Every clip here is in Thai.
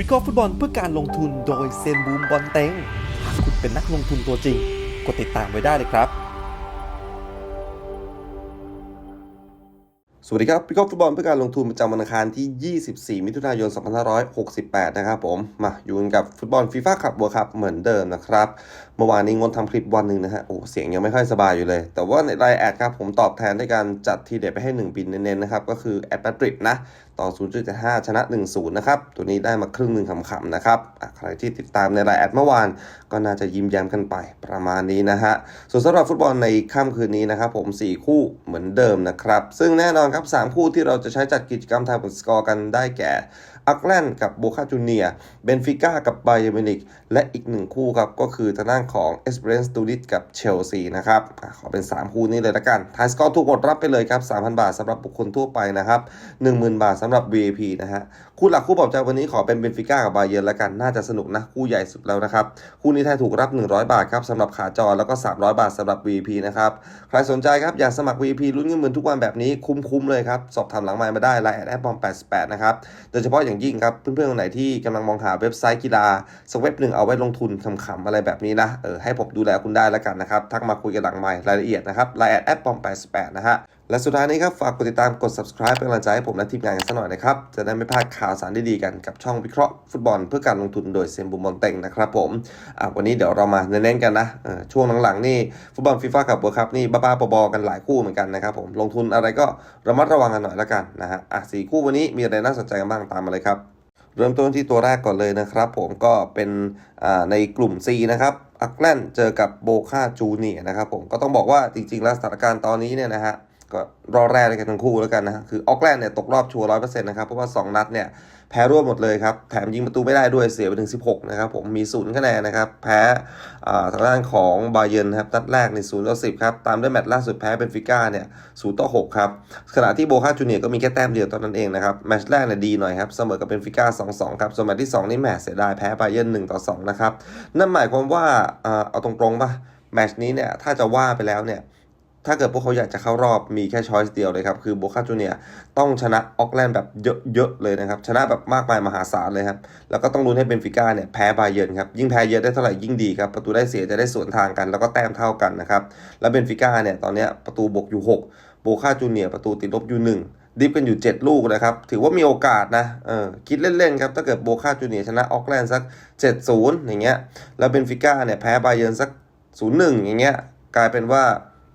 วิเคราะห์ฟุตบอลเพื่อการลงทุนโดยเซนบูมบอลเต็งหากคุณเป็นนักลงทุนตัวจริง กดติดตามไว้ได้เลยครับ สวัสดีครับพี่กอล์ฟุตบอลเพื่อการลงทุนประจำวันอังคารที่ 24 มิถุนายน 2568 นะครับผม มาอยู่กันกับฟุตบอลฟีฟ่าคัพบัวครับเหมือนเดิมนะครับ เมื่อวานนี้งดทำคลิปวันหนึ่งนะฮะ โอ้เสียงยังไม่ค่อยสบายอยู่เลย แต่ว่าในไลน์แอดครับผมตอบแทนด้วยการจัดทีเด็ดไปให้ 1 บินเน้นๆนะครับ ก็คือแอดมาดริดนะ ต่อ0.5ชนะ 1-0 นะครับ ตัวนี้ได้มาครึ่งหนึ่งขำๆนะครับ ใครที่ติดตามในไลน์แอดเมื่อวาน ก็น่าจะยิ้มแย้มกันไปประมาณนี้นะฮะ ส่วนสำหรับฟุตบอลในค่ำคืนนี้นะครับผม 4 คู่เหมือนเดิมนะครับ ซึ่งแน่นอนครับ 3 คู่ที่เราจะใช้จัดกิจกรรมทายผลสกอร์กันได้แก่ อักแลนด์กับโบคาจูเนียเบนฟิก้ากับไบเยมินิกและอีกหนึ่งคู่ครับ ก็คือทางด้านของเอสเปรนสตูดิสกับเชลซีนะครับขอเป็น 3 คู่นี้เลยละกันทายสกอร์ถูกหมดรับไปเลยครับ 3,000 บาทสำหรับบุคคลทั่วไปนะครับ 10,000 บาทสำหรับ VIP นะฮะ คู่หลักคู่ปลอบใจวันนี้ขอเป็นเบนฟิก้ากับไบเยอร์ละกันน่าจะสนุกนะคู่ใหญ่สุดแล้วนะครับคู่นี้ไทยถูกรับ 100 บาทครับสำหรับขาจอแล้วก็ 300 บาทสำหรับ VP นะครับใครสนใจครับอยากสมัคร VIP ลุ้นเงินหมื่นทุกวันแบบนี้คุ้มๆเลยครับสอบถามหลังไมค์มาได้ไลน์แอดแอปบอม88นะครับโดยเฉพาะอย่างยิ่งครับเพื่อนๆคนไหนที่กำลังมองหาเว็บไซต์กีฬาสักเว็บหนึ่งเอาไว้ลงทุนขำๆอะไรแบบนี้นะเออให้ผมดูแลคุณได้แล้วกันนะครับทักมาคุยกันหลังไมค์รายละเอียดนะครับไลน์แอดแอปบอม88นะฮะ และสุดท้ายนี้ครับ ฝากกดติดตามกด subscribe เป็นกำลังใจให้ผมและทีมงานกันสักหน่อยนะครับ จะได้ไม่พลาดข่าวสารดีๆกันกับช่องวิเคราะห์ฟุตบอลเพื่อการลงทุนโดยเซมบุมบอลเต็งนะครับผมวันนี้เดี๋ยวเรามาเน้นๆกันนะช่วงหลังๆนี่ฟุตบอลฟีฟ่ากับบัวครับนี่บ้าๆบอๆกันหลายคู่เหมือนกันนะครับผมลงทุนอะไรก็ระมัดระวังกันหน่อยละกันนะฮะอะสี่คู่วันนี้มีอะไรน่าสนใจกันบ้างตามมาเลยครับเริ่มต้นที่ตัวแรกก่อนเลยนะครับผมก็เป็นในกลุ่ม C นะครับอักแลนเจอกับโบคาจูเนียนะครับผมก็ต้องบอกว่าจริงๆแล้วสถานการณ์ตอนนี้เนี่ยนะฮะ ก็รอแรกเลยกันทั้งคู่แล้วกันนะคือออกแลนด์เนี่ยตกรอบชัวร์ร้อยเปอร์เซ็นต์นะครับเพราะว่า2นัดเนี่ยแพ้รวดหมดเลยครับแถมยิงประตูไม่ได้ด้วยเสียไปถึง 16 นะครับผมมีศูนย์คะแนนนะครับแพ้ทางด้านของบาเยนครับนัดแรกในศูนย์ต่อสิบครับตามด้วยแมตช์ล่าสุดแพ้เบนฟิก้าเนี่ยศูนย์ต่อหกครับขณะที่โบคาจูเนียก็มีแค่แต้มเดียวตอนนั้นเองนะครับแมตช์แรกเนี่ยดีหน่อยครับเสมอกับเบนฟิก้า2-2ครับส่วนแมตช์ที่2นี่แหมเสียดายแพ้ไบเยิร์น1ต่อ2นะครับนั่นหมายความว่าอ่าเอาตรงๆป่ะแมตช์นี้เนี่ยถ้าจะว่าไปแล้วเนี่ย ถ้าเกิดพวกเขาอยากจะเข้ารอบมีแค่ช้อยส์เดียวเลยครับ คือโบคาจูเนียต้องชนะออกแลนด์แบบเยอะๆเลยนะครับ ชนะแบบมากมายมหาศาลเลยครับ แล้วก็ต้องลุ้นให้เบนฟิก้าเนี่ยแพ้บาเยิร์นครับ ยิ่งแพ้เยอะได้เท่าไหร่ยิ่งดีครับ ประตูได้เสียจะได้สวนทางกัน แล้วก็แต้มเท่ากันนะครับ แล้วเบนฟิก้าเนี่ยตอนนี้ประตูบวกอยู่ 6 โบคาจูเนียประตูติดลบอยู่ 1ดิฟกันอยู่ 7 ลูกนะครับ ถือว่ามีโอกาสนะ เออ คิดเล่น ๆ ครับ ถ้าเกิดโบคาจูเนียชนะออกแลนด์สัก 7-0 อย่างเงี้ย แล้วเบนฟิก้าเนี่ยแพ้บาเยิร์นสัก 0-1 อย่างเงี้ย กลายเป็นว่า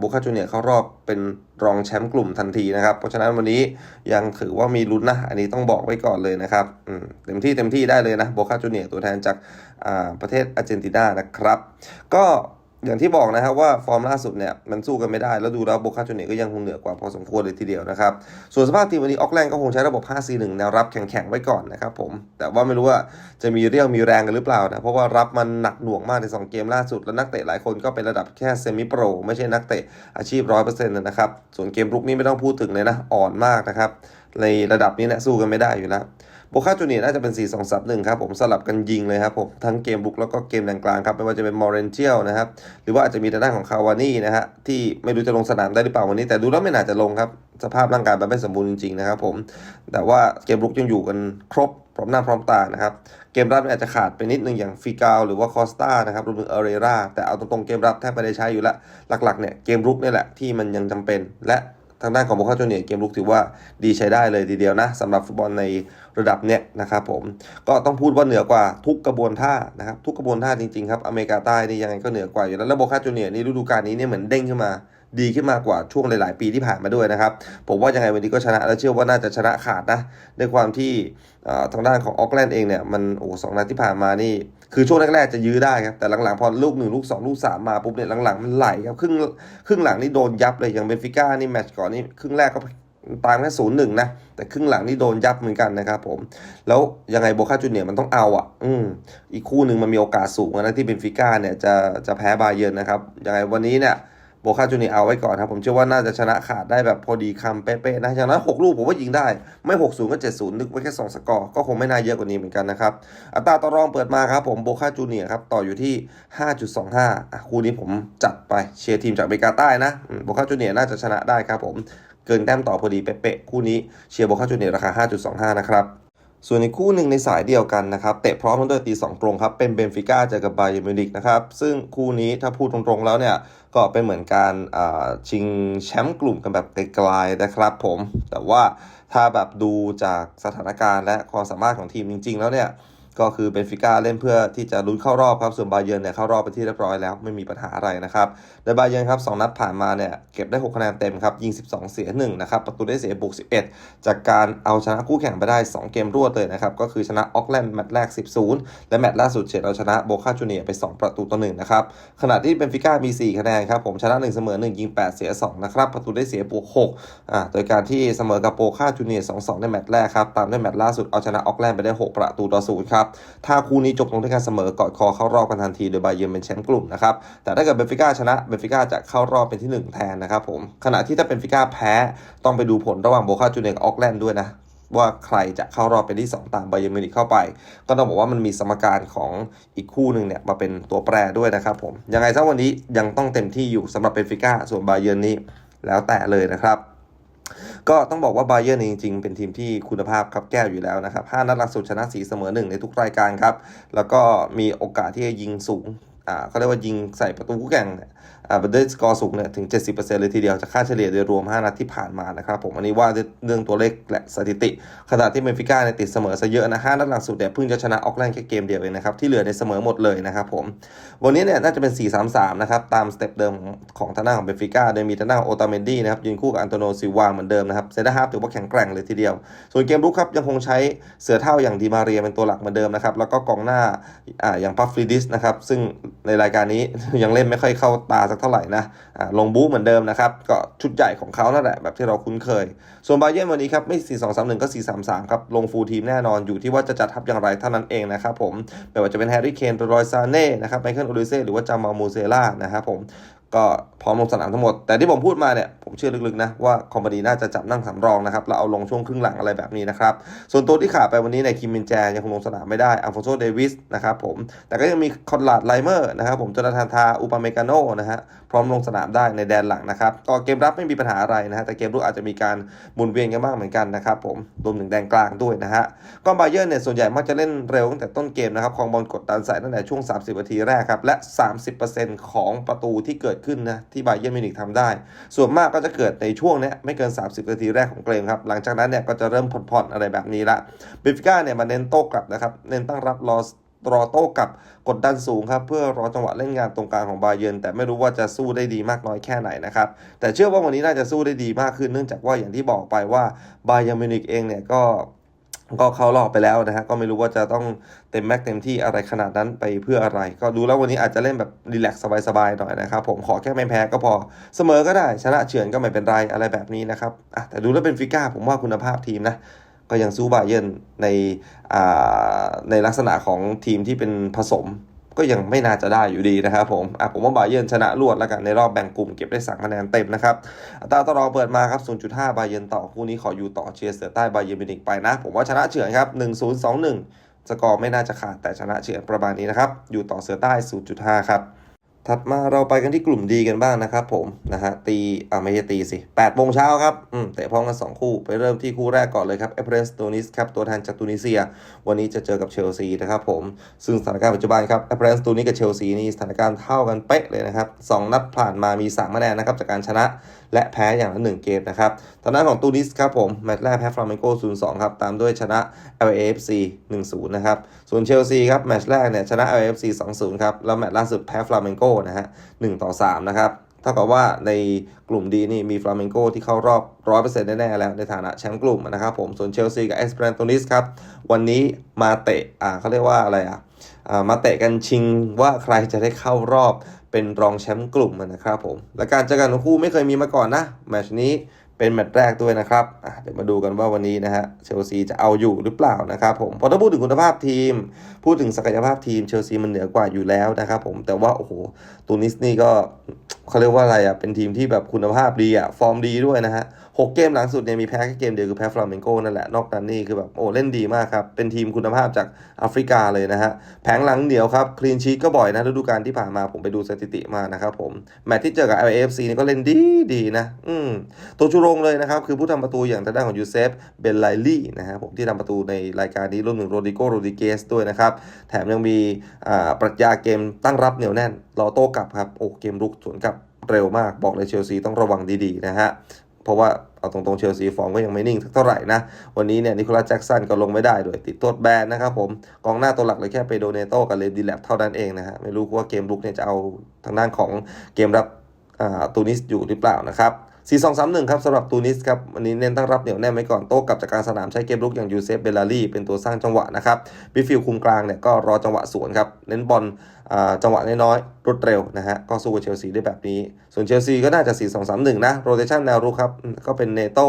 บคาจูเนียเข้ารอบเป็นรองแชมป์กลุ่มทันทีนะครับ เพราะฉะนั้นวันนี้ยังถือว่ามีลุ้นนะ อันนี้ต้องบอกไว้ก่อนเลยนะครับเต็มที่เต็มที่ได้เลยนะบุคาจูเนียตัวแทนจากประเทศอาร์เจนตินานะครับ ก็ อย่างที่บอกนะครับว่าฟอร์มล่าสุดเนี่ยมันสู้กันไม่ได้ แล้วดูแล้วโบคาจูเนียร์ก็ยังคงเหนือกว่าพอสมควรเลยทีเดียวนะครับ ส่วนสภาพทีมวันนี้ออกแลนด์ก็คงใช้ระบบ 5-4-1 แนวรับแข็งๆ ไว้ก่อนนะครับผม แต่ว่าไม่รู้ว่าจะมีเรี่ยวมีแรงกันหรือเปล่านะ เพราะว่ารับมันหนักหน่วงมากใน 2 เกมล่าสุด แล้วนักเตะหลายคนก็เป็นระดับแค่เซมิโปรไม่ใช่นักเตะอาชีพ100%นะครับส่วนเกมรุกนี่ไม่ต้องพูดถึงเลยนะอ่อนมากนะครับในระดับนี้เนี่ยสู้กันไม่ได้อยู่แล้ว โบคาจูเนียน่าจะเป็น 4 2 3 1 ครับผมสลับกันยิงเลยครับผมทั้งเกมบุกแล้วก็เกมแดนกลางครับไม่ว่าจะเป็นมอร์เรนเชียลนะครับหรือว่าอาจจะมีทางด้านของคาวานี่นะฮะที่ไม่รู้จะลงสนามได้หรือเปล่าวันนี้ แต่ดูแล้วไม่น่าจะลงครับสภาพร่างกายมันไม่สมบูรณ์จริงๆนะครับผมแต่ว่าเกมลุกยังอยู่กันครบพร้อมหน้าพร้อมตานะครับเกมรับเนี่ยอาจจะขาดไปนิดนึงอย่างฟิกาลหรือว่าคอสตานะครับรวมถึงเอเรราแต่เอาตรงๆเกมรับแทบไม่ได้ใช้อยู่ล้วหลักๆเนี่ยเกมรุกนี่แหละที่มันยังจำเป็นและ ทางด้านของโบคาจูเนียเกมรุกถือว่าดีใช้ได้เลยทีเดียวนะสำหรับฟุตบอลในระดับเนี่ยนะครับผมก็ต้องพูดว่าเหนือกว่าทุกกระบวนท่านะครับทุกกระบวนท่าจริงๆครับอเมริกาใต้นี่ยังไงก็เหนือกว่าอยู่แล้วแล้วโบคาจูเนียร์นี่ฤดูกาลนี้เนี่ยเหมือนเด้งขึ้นมาดีขึ้นมากว่าช่วงหลาย ๆ ปีที่ผ่านมาด้วยนะครับ ผมว่ายังไงวันนี้ก็ชนะและเชื่อว่าน่าจะชนะขาดนะด้วยความที่ทางด้านของออกแลนด์เองเนี่ยมันโอ้สองนัดที่ผ่านมานี่ คือช่วงแรกๆจะยื้อได้ครับแต่หลังๆพอลูกหนึ่งลูกสองลูกสามมาปุ๊บเนี่ยหลังๆมันไหลครับครึ่งครึ่งหลังนี่โดนยับเลยอย่างเบนฟิก้านี่แมตช์ก่อนนี่ครึ่งแรกก็ตามแค่ศูนย์หนึ่งนะ แต่ครึ่งหลังนี่โดนยับเหมือนกันนะครับผม แล้วยังไงโบคาจูเนียร์มันต้องเอาอะ อืมอีกคู่หนึ่งมันมีโอกาสสูงนะที่เบนฟิก้าเนี่ยจะจะแพ้บาเยิร์นนะครับยังไงวันนี้เนี่ย โบคาจูเนียเอาไว้ก่อนครับ ผมเชื่อว่าน่าจะชนะขาดได้แบบพอดีคำเป๊ะๆนะอย่างนั้น6ลูกผมว่ายิงได้ ไม่ 60 ก็ 70 นึกไว้แค่ 2 สกอร์ ก็คงไม่น่าเยอะกว่านี้เหมือนกันนะครับ อัตราต่อรองเปิดมาครับผมโบคาจูเนียครับต่ออยู่ที่ 5.25อะคู่นี้ผมจัดไปเชียร์ทีมจากอเมริกาใต้นะโบคาจูเนียน่าจะชนะได้ครับผมเกินแต้มต่อพอดีเป๊ะๆคู่นี้เชียร์โบคาจูเนียราคา 5.25 นะครับส่วนในคู่หนึ่งในสายเดียวกันนะครับ เตะพร้อมกันด้วยตีสองตรงครับ เป็นเบนฟิก้าเจอกับไบเยร์มิวนิกนะครับ ซึ่งคู่นี้ถ้าพูดตรงๆแล้วเนี่ย ก็เป็นเหมือนการชิงแชมป์กลุ่มกันแบบไกลๆนะครับผม แต่ว่าถ้าแบบดูจากสถานการณ์และความสามารถของทีมจริง ๆ แล้วเนี่ย ก็คือเบนฟิก้าเล่นเพื่อที่จะลุ้นเข้ารอบครับส่วนบาเยิร์นเนี่ยเข้ารอบไปที่เรียบร้อยแล้วไม่มีปัญหาอะไรนะครับโดยบาเยิร์นครับสองนัดผ่านมาเนี่ยเก็บได้ 6 คะแนนเต็มครับยิง 12 เสีย1นะครับประตูได้เสียบวก 11 จากการเอาชนะคู่แข่งไปได้ 2 เกมรวดเลยนะครับก็คือชนะออกแลนด์แมตช์แรก10และแมตช์ล่าสุดเฉดเอาชนะโบคาจูเนียไป 2 ประตูต่อ1นะครับขณะที่เบนฟิก้ามี 4 คะแนนครับผมชนะ 1 เสมอ 1 ยิง 8 เสีย2นะครับประตูได้เสียบวก6อ่าโดยการที่เสมอกับโบคาจูเนีย2-2 ในแมตช์แรกครับตามด้วยแมตช์ล่าสุดเอาชนะออกแลนด์ไปได้ 6 ประตูต่อ0ครับถ้าคู่นี้จบลงด้วยการเสมอกอดคอเข้ารอบกันทันทีโดยบาเยิร์นเป็นแชมป์กลุ่มนะครับ แต่ถ้าเกิดเบนฟิก้าชนะเบนฟิก้าจะเข้ารอบเป็นที่ 1 แทนนะครับผม ขณะที่ถ้าเบนฟิก้าแพ้ต้องไปดูผลระหว่างโบคาจูเนียกับออกแลนด์ด้วยนะว่าใครจะเข้ารอบเป็นที่ 2 ตามไบเยร์นมิวนิกเข้าไป ก็ต้องบอกว่ามันมีสมการของอีกคู่หนึ่งเนี่ยมาเป็นตัวแปรด้วยนะครับผม ยังไงซะวันนี้ยังต้องเต็มที่อยู่สำหรับเบนฟิก้าส่วนไบเยร์นนี่แล้วแต่เลยนะครับ ก็ต้องบอกว่าไบเยอร์นจริงๆ เป็นทีมที่คุณภาพครับแก้วอยู่แล้วนะครับ 5 นัดหลังสุดชนะสีเสมอหนึ่งในทุกรายการครับ แล้วก็มีโอกาสที่จะยิงสูง เขาเรียกว่ายิงใส่ประตูคู่แข่งเนี่ยอ่าด้วยสกอร์สูงเนี่ยถึง 70%เลยทีเดียวจากค่าเฉลี่ยโดยรวม 5 นัดที่ผ่านมานะครับผมอันนี้ว่าเรื่องตัวเลขและสถิติ ขณะที่เบนฟิก้าเนี่ยติดเสมอซะเยอะนะ 5 นัดหลังสุดเนี่ยเพิ่งจะชนะออกแลนด์แค่เกมเดียวเองนะครับ ที่เหลือในเสมอหมดเลยนะครับผม วันนี้เนี่ยน่าจะเป็น 4-3-3 นะครับ ตามสเต็ปเดิมของทางด้านของเบนฟิก้าโดยมีทางด้านโอตาเมนดี้นะครับยืนคู่กับอันโตโนซิวาเหมือนเดิมนะครับเซนเตอร์ฮาร์ฟถือว่าแข็งแกร่งเลยทีเดียว ส่วนเกมรุกครับยังคงใช้เสือเท่าอย่างดีมาเรียเป็นตัวหลักเหมือนเดิมนะครับแล้วก็กองหน้าอ่าอย่างพัฟฟรีดิสนะครับซึ่งในรายการนี้ยังเล่นไม่ค่อยเข้าตาสักเท่าไหร่นะลงบู๊เหมือนเดิมนะครับ ก็ชุดใหญ่ของเขานั่นแหละแบบที่เราคุ้นเคย ส่วนบาเยิร์นวันนี้ครับไม่ 4-2-3-1 ก็ 4-3-3 ครับลงฟูลทีมแน่นอนอยู่ที่ว่าจะจัดทัพอย่างไรเท่านั้นเองนะครับผมไม่ว่าจะเป็นแฮร์รี่เคนรอยซาเน่นะครับไมเคิลโอลิเซ่หรือว่าจามามูเซล่านะครับผม ก็พร้อมลงสนามทั้งหมด แต่ที่ผมพูดมาเนี่ย ผมเชื่อลึกๆนะ ว่าคอมพานีน่าจะจับนั่งสำรองนะครับแล้วเอาลงช่วงครึ่งหลังอะไรแบบนี้นะครับ ส่วนตัวที่ขาดไปวันนี้ในคิมมินแจยังคงลงสนามไม่ได้อัลฟอนโซเดวิสนะครับผม แต่ก็ยังมีคอนลาดไลเมอร์นะครับผมจนาธานทาอุปาเมกาโนนะฮะพร้อมลงสนามได้ในแดนหลังนะครับก็เกมรับไม่มีปัญหาอะไรนะฮะแต่เกมรุกอาจจะมีการหมุนเวียนกันบ้างเหมือนกันนะครับผมรวมถึงแดนกลางด้วยนะฮะก็บาเยิร์เนี่ยส่วนใหญ่มักจะเล่นเร็วตั้งแต่ต้นเกมนะครับครองบอลกดดันใส่ตั้งแต่ช่วง 30นาทีแรกครับและ 30%ของประตูที่เกิดขึ้นนะที่บาเยิร์นมิวนิกทำได้ ส่วนมากก็จะเกิดในช่วงนี้ไม่เกิน 30 นาทีแรกของเกมครับ หลังจากนั้นเนี่ยก็จะเริ่มผ่อนๆอะไรแบบนี้ละเบฟิก้าเนี่ยมาเน้นโต้กลับนะครับเน้นตั้งรับรอรอโต้กลับกดดันสูงครับ เพื่อรอจังหวะเล่นงานตรงกลางของบาเยนแต่ไม่รู้ว่าจะสู้ได้ดีมากน้อยแค่ไหนนะครับ แต่เชื่อว่าวันนี้น่าจะสู้ได้ดีมากขึ้นเนื่องจากว่าอย่างที่บอกไปว่าบาเยนมิวนิกเองเนี่ยก็ ก็เข้ารอบไปแล้วนะฮะก็ไม่รู้ว่าจะต้องเต็มแม็กเต็มที่อะไรขนาดนั้นไปเพื่ออะไร ก็ดูแล้ววันนี้อาจจะเล่นแบบรีแลกซ์สบายๆหน่อยนะครับผมขอแค่ไม่แพ้ก็พอเสมอก็ได้ชนะเฉือนก็ไม่เป็นไรอะไรแบบนี้นะครับอะแต่ดูแล้วเป็นฟิก้าผมว่าคุณภาพทีมนะก็ยังสู้บาเยิร์นในอ่าในลักษณะของทีมที่เป็นผสม ก็ยังไม่น่าจะได้อยู่ดีนะครับผมอะผมว่าบาเยิร์นชนะรวดแล้วกันในรอบแบ่งกลุ่มเก็บได้3คะแนนเต็มนะครับอัตราต่อรองเปิดมาครับ 0.5 บาเยิร์นต่อคู่นี้ขออยู่ต่อเชียร์เสือใต้บาเยิร์นมินิกไปนะ ผมว่าชนะเฉือนครับ 1-0-2-1 สกอร์ไม่น่าจะขาดแต่ชนะเฉือนประมาณนี้นะครับ อยู่ต่อเสือใต้ 0.5 ครับ ถัดมาเราไปกันที่กลุ่มดีกันบ้างนะครับผมนะฮะตีอ่าไม่ใช่ตีสิ8โมงเช้าครับอืมเตะพร้อมกัน 2 คู่ ไปเริ่มที่คู่แรกก่อนเลยครับเอเปรสโตนิสครับตัวแทนจากตูนิเซีย วันนี้จะเจอกับเชลซีนะครับผม ซึ่งสถานการณ์ปัจจุบันครับเอเปรสตูนิสกับเชลซีนี่สถานการณ์เท่ากันเป๊ะเลยนะครับสองนัดผ่านมามี3คะแนนนะครับจากการชนะและแพ้อย่างละหนึ่งเกมนะครับทางด้นของตูนิสครับผมแมตช์แรกแพ้ฟลาเมนโก0-2ครับตามด้วยชนะ LAFC 1-0นะครับส่วนเชลซีครับแมตช์แรกเนี่ยชนะ LAFC 2-0ครับแล้วแมตช์ล่าสุดแพ้ฟลาเมนโกนะฮะ1ต่อ3นะครับเท่ากับว่าในกลุ่มดีนี่มีฟลาเมงโกที่เข้ารอบ 100%แน่ๆแล้วในฐานะแชมป์กลุ่มนะครับผมส่วนเชลซีกับเอสเปรนโตนิสครับ วันนี้มาเตะอ่าเขาเรียกว่าอะไรอะมาเตะกันชิงว่าใครจะได้เข้ารอบเป็นรองแชมป์กลุ่มนะครับผม และการเจอกันของคู่ไม่เคยมีมาก่อนนะ แมชนี้ เป็นแมตช์แรกด้วยนะครับเดี๋ยวมาดูกันว่าวันนี้นะฮะเชลซีจะเอาอยู่หรือเปล่านะครับผมพอถ้าพูดถึงคุณภาพทีม พูดถึงศักยภาพทีมเชลซีมันเหนือกว่าอยู่แล้วนะครับผมแต่ว่าโอ้โหตูนิสนี่ก็เขาเรียกว่าอะไรอะเป็นทีมที่แบบคุณภาพดีอะฟอร์มดีด้วยนะฮะหกเกมหลังสุดเนี่ยมีแพ้แค่เกมเดียวคือแพ้ฟลาเมนโกนั่นแหละนอกนั้นนี่คือแบบโอ้เล่นดีมากครับ เป็นทีมคุณภาพจากแอฟริกาเลยนะฮะแผงหลังเดียวครับคลีนชีตก็บ่อยนะฤดูกาลที่ผ่านมาผมไปดูสถิติมานะครับผมแมตช์ที่เจอกับ LAFC นี่ก็เล่นดีดีนะ อืมโตชูโรงเลยนะครับ คือผู้ทำประตูอย่างทางด้านของยูเซฟเบนไลลี่นะฮะผมที่ทำประตูในรายการนี้รวมถึงโรดิโกโรดิเกสด้วยนะครับ แถมยังมีปรัชญาเกมตั้งรับเหนียวแน่นรอโต้กลับครับโอ้เกมรุกสวนกลับเร็วมากบอกเลยเชลซีต้องระวังดีๆนะฮะเพราะว่าเอาตรงๆเชลซีฟอร์มก็ยังไม่นิ่งเท่าไหร่นะ วันนี้เนี่ยนิโคลัสแจ็กสันก็ลงไม่ได้ด้วยติดโทษแบนนะครับผม กองหน้าตัวหลักเลยแค่ไปโดเนโตกับเลนดีแลบเท่านั้นเองนะฮะ ไม่รู้ว่าเกมรุกเนี่ยจะเอาทางด้านของเกมรับตูนิสอยู่หรือเปล่านะครับ 4 2 3 1ครับสำหรับตูนิสครับวันนี้เน้นตั้งรับเหนียวแน่นไว้ก่อนโต้กลับจากการสนามใช้เกมรุกอย่างยูเซฟเบลลารีเป็นตัวสร้างจังหวะนะครับบิฟิลคุมกลางเนี่ยก็รอจังหวะสวนครับเน้นบอลจังหวะน้อยๆรวดเร็วนะฮะก็สู้กับเชลซีได้แบบนี้ ส่วนเชลซีก็น่าจะ 4 2 3 1 นะโรเตชันแนวรุกครับ ก็เป็นเนโต้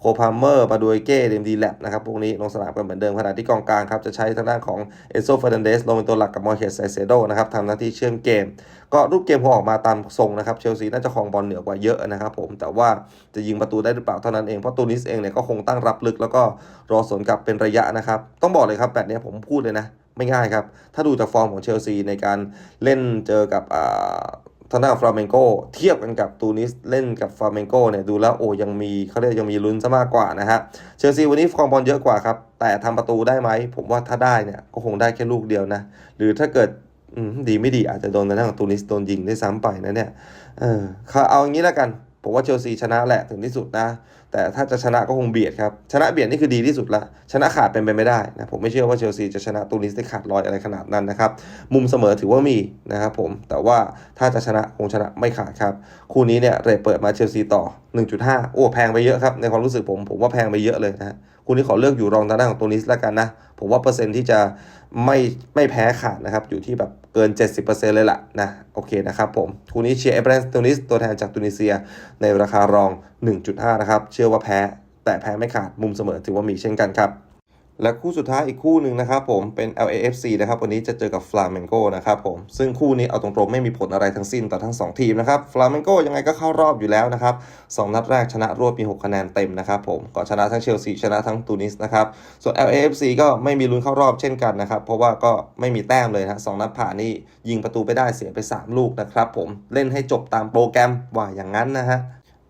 โคพาเมอร์บาดูเอเก้เดมดีแลบนะครับ พวกนี้ลงสนามกันเหมือนเดิมขณะที่กองกลางครับ จะใช้ทางด้านของเอนโซเฟอร์นันเดสลงเป็นตัวหลักกับมอร์เคสไซเซโดนะครับทำหน้าที่เชื่อมเกม ก็รูปเกมพอออกมาตามทรงนะครับเชลซีน่าจะครองบอลเหนือกว่าเยอะนะครับผมแต่ว่าจะยิงประตูได้หรือเปล่าเท่านั้นเอง เพราะตูนิสเองเนี่ยก็คงตั้งรับลึก แล้วก็รอสวนกลับเป็นระยะนะครับ ต้องบอกเลยครับแบบเนี้ยผมพูดเลยนะ ไม่ง่ายครับ ถ้าดูจากฟอร์มของเชลซีในการเล่นเจอกับอ่าทางด้านฟลาเมนโกเทียบกันกับตูนิสเล่นกับฟลาเมนโกเนี่ยดูแล้วโอ้ยังมีเขาเรียกยังมีลุ้นซะมากกว่านะฮะเชลซีวันนี้ครองบอลเยอะกว่าครับ แต่ทำประตูได้ไหม ผมว่าถ้าได้เนี่ยก็คงได้แค่ลูกเดียวนะ หรือถ้าเกิดดีไม่ดีอาจจะโดนทางด้านของตูนิสโดนยิงได้ซ้ำไปนะเนี่ยเออเอาอย่างนี้แล้วกัน ผมว่าเชลซีชนะแหละถึงที่สุดนะ แต่ถ้าจะชนะก็คงเบียดครับ ชนะเบียดนี่คือดีที่สุดละ ชนะขาดเป็นไปไม่ได้นะ ผมไม่เชื่อว่าเชลซีจะชนะตูนิสได้ขาดลอยอะไรขนาดนั้นนะครับ มุมเสมอถือว่ามีนะครับผม แต่ว่าถ้าจะชนะคงชนะไม่ขาดครับ คู่นี้เนี่ยเรทเปิดมาเชลซีต่อ 1.5 โอ้แพงไปเยอะครับ ในความรู้สึกผม ผมว่าแพงไปเยอะเลยนะฮะ คู่นี้ขอเลือกอยู่รองทางด้านของตูนิสแล้วกันนะ ผมว่าเปอร์เซ็นต์ที่จะไม่ไม่แพ้ขาดนะครับ อยู่ที่แบบเกิน 70%เลยล่ะนะ โอเคนะครับผม คู่นี้เชียร์เอเบรนส์ตูนิสตัวแทนจากตูนิเซีย ในราคารอง 1.5 นะครับ เชื่อว่าแพ้ แต่แพ้ไม่ขาดมุมเสมอถือว่ามีเช่นกันครับ และคู่สุดท้ายอีกคู่หนึ่งนะครับผมเป็น LAFC นะครับวันนี้จะเจอกับ Flamengo นะครับผมซึ่งคู่นี้เอาตรงๆไม่มีผลอะไรทั้งสิ้นต่อทั้ง 2 ทีมนะครับ Flamengo ยังไงก็เข้ารอบอยู่แล้วนะครับสองนัดแรกชนะรวดมี 6 คะแนนเต็มนะครับผมก็ชนะทั้งเชลซีชนะทั้งตูนิสนะครับส่วน LAFC ก็ไม่มีลุ้นเข้ารอบเช่นกันนะครับเพราะว่าก็ไม่มีแต้มเลยนะสองนัดผ่านนี่ยิงประตูไปได้เสียไป 3 ลูกนะครับผมเล่นให้จบตามโปรแกรมว่าอย่างนั้นนะฮะ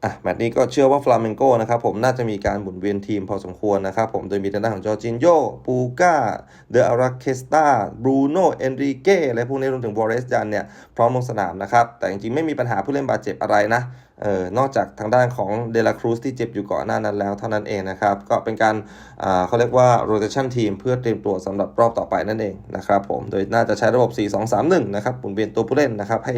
อะแมตช์นี้ก็เชื่อว่าฟลาเมงโกนะครับผมน่าจะมีการหมุนเวียนทีมพอสมควรนะครับผมโดยมีทางด้านของจอร์จินโยปูกาเดอะอาราเคสตาบรูโนเอนริเก้อะพวกนี้รวมถึงบอเรสจันเนี่ยพร้อมลงสนามนะครับ แต่จริงๆไม่มีปัญหาผู้เล่นบาดเจ็บอะไรนะ เออนอกจากทางด้านของเดลาครูสที่เจ็บอยู่ก่อนหน้านั้นแล้วเท่านั้นเองนะครับ ก็เป็นการอ่าเขาเรียกว่า rotation team เพื่อเตรียมตัวสำหรับรอบต่อไปนั่นเองนะครับผม โดยน่าจะใช้ระบบ 4-2-3-1 นะครับหมุนเวียนตัวผู้เล่นนะครับ ให้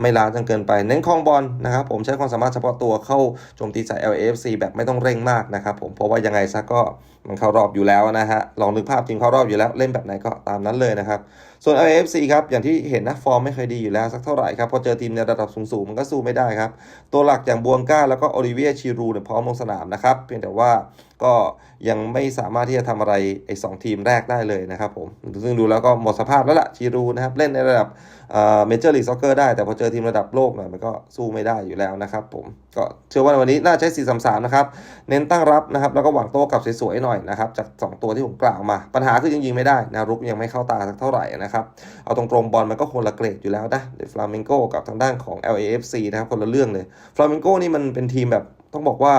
ไม่ล้าจนเกินไป เน้นคลองบอลนะครับผมใช้ความสามารถเฉพาะตัวเข้าโจมตีใส่ LAFC แบบไม่ต้องเร่งมากนะครับผมเพราะว่ายังไงซะก็มันเข้ารอบอยู่แล้วนะฮะลองนึกภาพทีมเข้ารอบอยู่แล้วเล่นแบบไหนก็ตามนั้นเลยนะครับ ส่วน LAFC ครับ อย่างที่เห็นนะฟอร์มไม่เคยดีอยู่แล้วสักเท่าไหร่ครับ พอเจอทีมในระดับสูงๆ มันก็สู้ไม่ได้ครับ ตัวหลักอย่างบวงก้า แล้วก็โอลิเวียชีรูเนี่ยพร้อมลงสนามนะครับ เพียงแต่ว่า ก็ยังไม่สามารถที่จะทำอะไรไอ้สองทีมแรกได้เลยนะครับผมซึ่งดูแล้วก็หมดสภาพแล้วล่ะชีรูนะครับ เล่นในระดับเมเจอร์ลีกซ็อกเกอร์ได้ แต่พอเจอทีมระดับโลกหน่อยมันก็สู้ไม่ได้อยู่แล้วนะครับผมก็เชื่อว่าวันนี้น่าใช้ 4-3-3 นะครับ เน้นตั้งรับนะครับ แล้วก็หวังโต้กลับสวยๆหน่อยนะครับ จาก 2 ตัวที่ผมกล่าวมา ปัญหาคือยังยิงไม่ได้นะรุกยังไม่เข้าตาสักเท่าไหร่นะครับ เอาตรงๆบอลมันก็คนละเกรดอยู่แล้วนะเดฟลาเมงโกกับทางด้านของ LAFC นะครับคนละเรื่องเลยฟลาเมงโกนี่มันเป็นทีมแบบ ต้องบอกว่า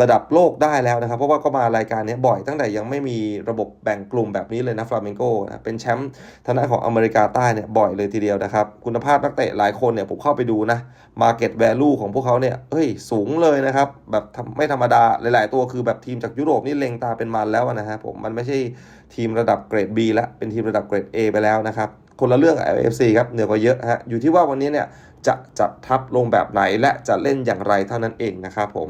ระดับโลกได้แล้วนะครับ เพราะว่าก็มารายการนี้บ่อยตั้งแต่ยังไม่มีระบบแบ่งกลุ่มแบบนี้เลยนะฟลาเมงโกนะเป็นแชมป์ทางด้าของอเมริกาใต้เนี่ยบ่อยเลยทีเดียวนะครับ คุณภาพนักเตะหลายคนเนี่ยผมเข้าไปดูนะ Market Value ของพวกเขาเนี่ยเฮ้ยสูงเลยนะครับ แบบไม่ธรรมดาหลาย ๆ ตัวคือแบบทีมจากยุโรปนี่เล็งตาเป็นมันแล้วนะฮะผมมันไม่ใช่ทีมระดับเกรด B แล้วเป็นทีมระดับเกรด A ไปแล้วนะครับคนละเรื่องกับ LFC ครับเหนือกว่าเยอะฮะอยู่ที่ว่าวันนี้เนี่ย จะจัดทัพลงแบบไหนและจะเล่นอย่างไรเท่านั้นเองนะครับผม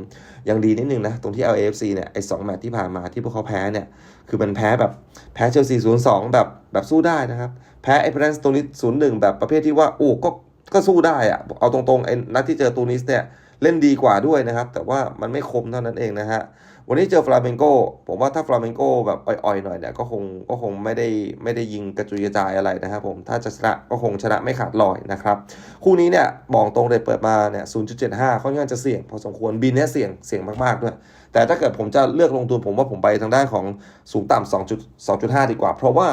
ยังดีนิดนึงนะ ตรงที่ LAFC เนี่ยไอ้สองแมตช์ที่ผ่านมาที่พวกเขาแพ้เนี่ย คือมันแพ้แบบแพ้เชลซีศูนย์สองแบบแบบสู้ได้นะครับ แพ้ไอ้เพรนสตูนิสศูนย์หนึ่งแบบประเภทที่ว่าโอ้ก็ก็สู้ได้อะเอาตรงๆไอ้นัดที่เจอตูนิสเนี่ยเล่นดีกว่าด้วยนะครับ แต่ว่ามันไม่คมเท่านั้นเองนะฮะ วันนี้เจอฟลาเมงโกผมว่าถ้าฟลาเมงโกแบบอ่อยๆหน่อยเนี่ยก็คงก็คงไม่ได้ไม่ได้ยิงกระจุยกระจายอะไรนะครับผมถ้าจะชนะก็คงชนะไม่ขาดลอยนะครับคู่นี้เนี่ยบอกตรงเลยเปิดมาเนี่ย 0.75 ค่อนข้างจะเสี่ยงพอสมควรบินเนี่ยเสี่ยงเสี่ยงมากๆด้วยแต่ถ้าเกิดผมจะเลือกลงทุนผมว่าผมไปทางด้านของสูงต่ำ2.2.5 ดีกว่า เพราะว่า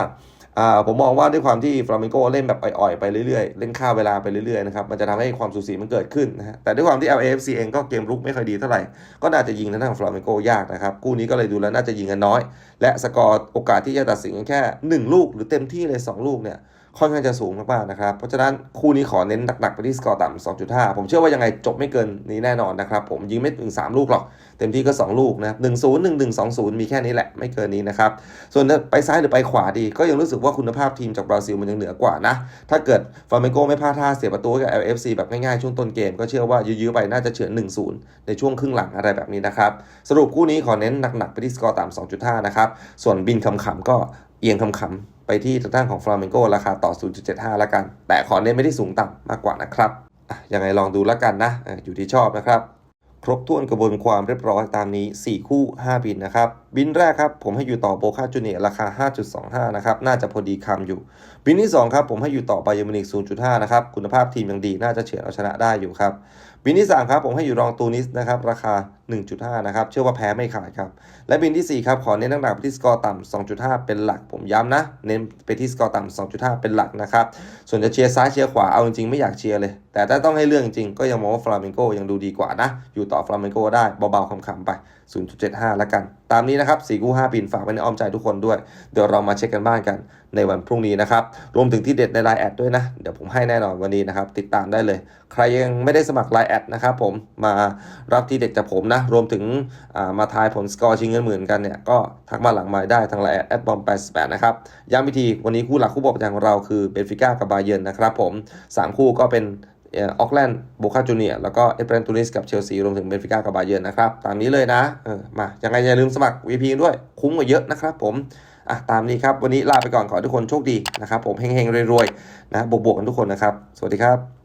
ผมมองว่าด้วยความที่ฟลาเมงโกเล่นแบบอ่อยๆไปเรื่อยๆ เล่นค่าเวลาไปเรื่อยๆนะครับมันจะทำให้ความสูสีมันเกิดขึ้นนะฮะแต่ด้วยความที่ LAFC เองก็เกมรุกไม่ค่อยดีเท่าไหร่ ก็น่าจะยิงทางด้านฟลาเมงโกยากนะครับคู่นี้ก็เลยดูแล้วน่าจะยิงกันน้อย และสกอร์โอกาสที่จะตัดสินกันแค่ 1 ลูกหรือเต็มที่เลย 2 ลูกเนี่ย ค่อนข้างจะสูงมากๆนะครับ เพราะฉะนั้นคู่นี้ขอเน้นหนักๆไปที่สกอร์ต่ำ 2.5 ผมเชื่อว่ายังไงจบไม่เกินนี้แน่นอนนะครับ ผมยิงไม่ถึง 3 ลูกหรอก เต็มที่ก็ 2 ลูกนะครับ1 0 1 1 2 0 มีแค่นี้แหละ ไม่เกินนี้นะครับ ส่วนไปซ้ายหรือไปขวาดีก็ยังรู้สึกว่าคุณภาพทีมจากบราซิลมันยังเหนือกว่านะ ถ้าเกิดฟลาเมงโกไม่พลาดท่าเสียประตูกับ LFC แบบง่ายๆช่วงต้นเกมก็เชื่อว่ายื้อๆไปน่าจะเฉือน1-0 ในช่วงครึ่งหลังอะไรแบบนี้นะครับสรุปคู่นี้ขอเน้นหนักๆไปที่สกอร์ต่ำ2.5นะครับส่วนบินคำๆก็เอียงคำๆ ไปที่ทางด้านของฟลาเมงโกราคาต่อ 0.75 แล้วกัน แต่ขอเน้นไปที่สูงต่ำมากกว่านะครับยังไงลองดูแล้วกันนะอออยู่ที่ชอบนะครับ ครบถ้วนกระบวนความเรียบร้อยตามนี้ 4 คู่ 5 บินนะครับ บินแรกครับผมให้อยู่ต่อโบคาจูเนียราคา 5.25 นะครับ น่าจะพอดีคำอยู่ บินที่ 2 ครับผมให้อยู่ต่อไบเยอร์มินิก0.5 นะครับ คุณภาพทีมยังดี น่าจะเฉือนเอาชนะได้อยู่ครับ บินที่ 3 ครับผมให้อยู่รองตูนิสนะครับ ราคา 1.5 นะครับ เชื่อว่าแพ้ไม่ขาดครับ และบินทีสี่4 ครับ ขอเน้นหนักๆไปที่สกอร์ต่ำ2.5 เป็นหลัก ผมย้ำนะ เน้นไปที่สกอร์ต่ำ2.5 เป็นหลักนะครับ ส่วนจะเชียร์ซ้ายเชียร์ขวา เอาจริงๆไม่อยากเชียร์เลย แต่ถ้าต้องให้เลือกจริงก็ยังมองว่าฟลาเมงโกยังดูดีกว่านะ อยู่ต่อฟลาเมงโกได้เบาๆคำๆไป0.75 แล้วกัน ตามนี้นะครับ4คู่5ปีนฝากไว้ในอ้อมใจทุกคนด้วย เดี๋ยวเรามาเช็คกันบ้านกันในวันพรุ่งนี้นะครับ รวมถึงที่เด็ดในไลน์แอดด้วยนะ เดี๋ยวผมให้แน่นอนวันนี้นะครับ ติดตามได้เลย ใครยังไม่ได้สมัครไลน์แอดนะครับผมมารับที่เด็ดจากผมนะ รวมถึงามาทายผลสกอร์ชิงเงินหมื่นกันเนี่ย ก็ทักมาหลังไมค์ได้ทางไลน์แอดแอดบอม88นะครับ ย้ำวิธีวันนี้คู่หลักคู่บอกประจำของเราคือเบนฟิก้ากับบาเยิร์นนะครับผมสามคู่ก็เป็น ออกแลนด์โบคาจูเนียแล้วก็เอเปรนตูนิสกับเชลซีรวมถึงเบนฟิก้ากับบาเยอร์นะครับ ตามนี้เลยนะเออมายังไงอย่าลืมสมัคร VP ด้วยคุ้มกว่าเยอะนะครับผมอะตามนี้ครับ วันนี้ลาไปก่อนขอทุกคนโชคดีนะครับ ผมเฮงๆรวยๆนะบวกๆกันทุกคนนะครับ สวัสดีครับ